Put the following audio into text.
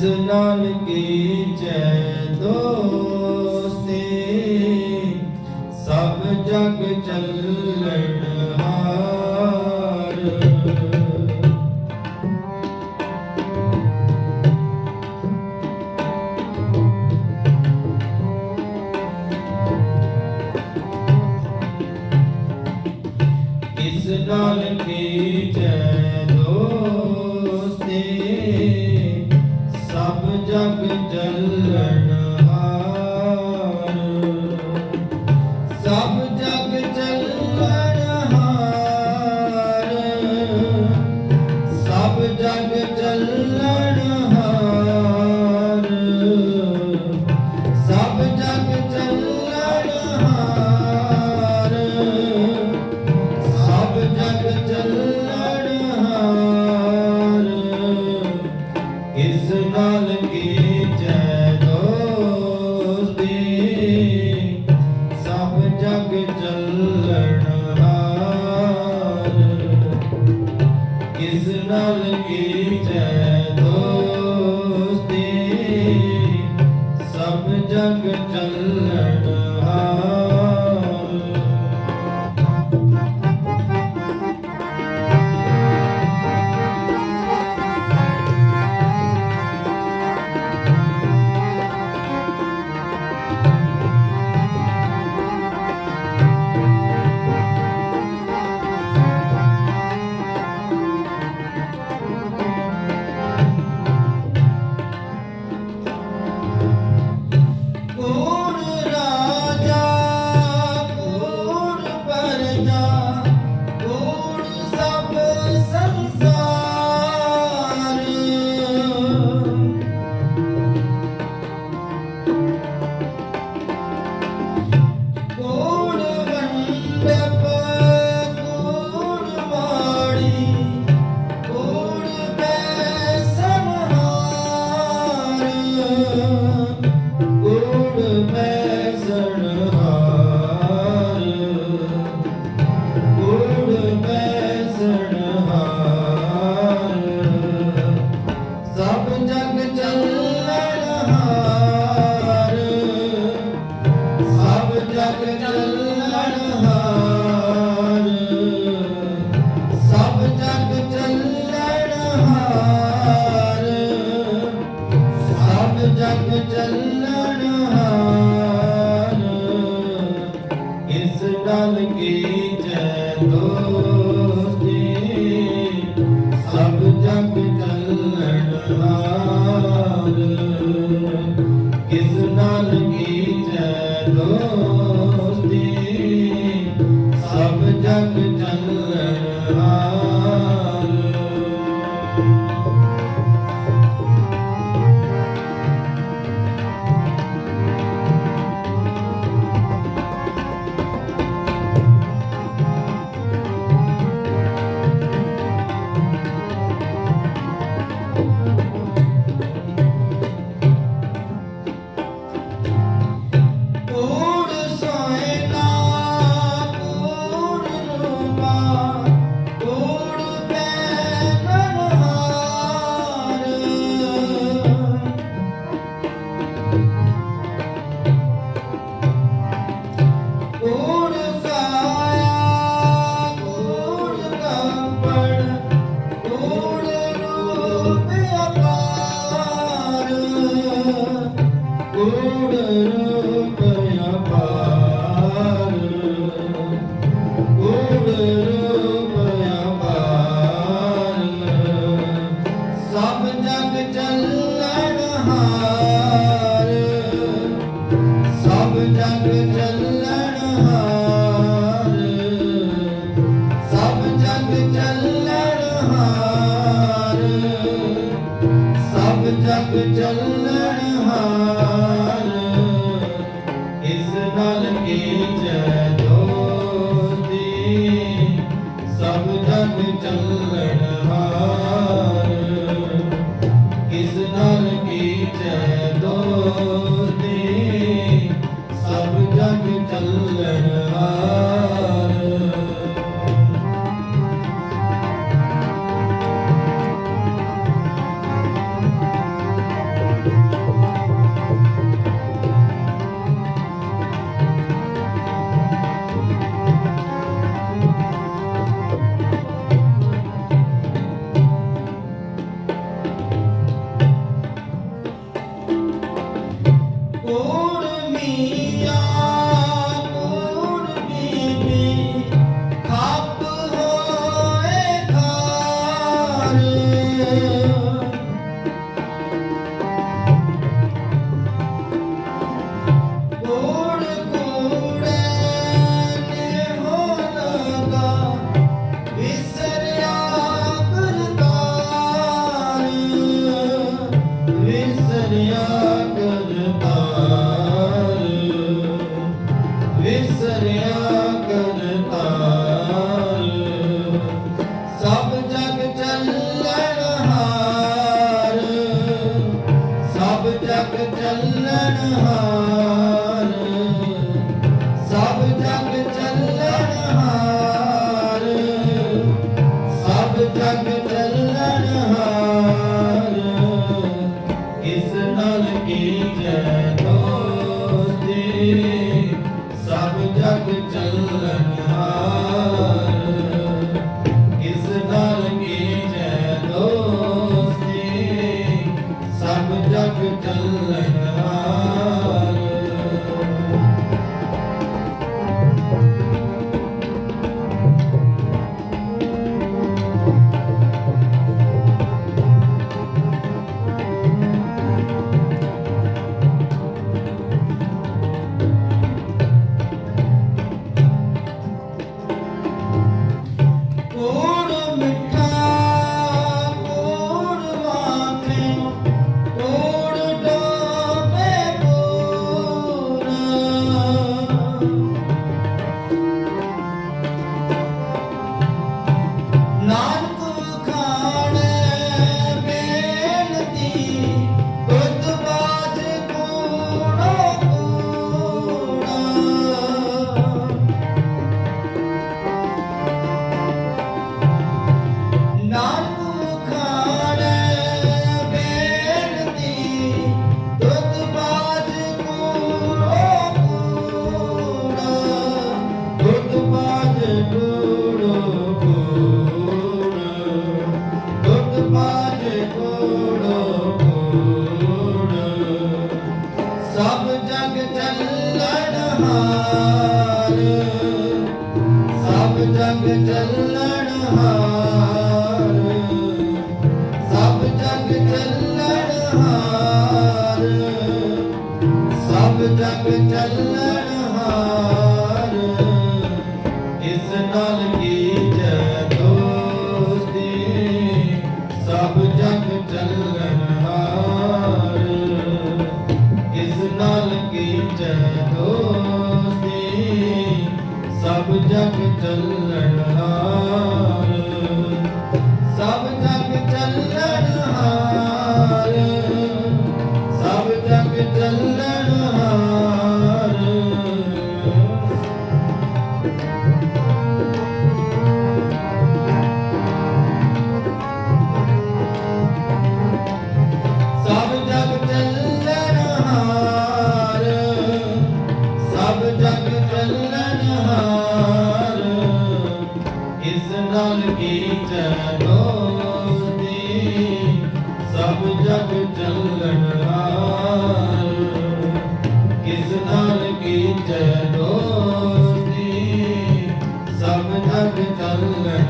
ਜੁਨਾਨ ਕੀ ਜੈ ਦੋਸਤੇ ਸਭ ਜਗ ਚੱਲਣ ਹਾਰ। ਕਿਸ ਨਾਲ ਕੀ is not a game ਸਭ ਚੱਲਣ ਹਾਰ। ਇਸ ਨਾਲ ਕੀਜੈ ਦੋਸਤੀ ਸਭ ਜਗ ਚੱਲਣ ਹਾਰ। ਇਸ ਨਾਲ ਕੀਜੈ ਦੋਸਤੀ ਸਭ ਜਗ ਚੱਲਣ ਜਗ ਚੱਲਣ ਹਾਰ। ਸਭ ਜਗ ਚੱਲਣ ਸਭ ਜਗ ਚੱਲਣ ਇਸ ਨਾਲ ਕੀਜੈ ਦੋਸਤੀ ਸਭ ਜਗ ਚੱਲਣ ਹਾਰ। ਇਸ ਨਾਲ ਕੀਜੈ ਦੋਸਤੀ ਸਭ ਜਗ ਚੱਲ ਨਾਲ ਕੀ ਚਲੋ ਦੀ ਸਭ ਜਗ ਚੱਲਣ ਹਾਰ ਕਿਸ ਨਾਲ ਕੀ ਚਲੋ ਦੀ ਸਭ ਜਗ ਚੱਲਣ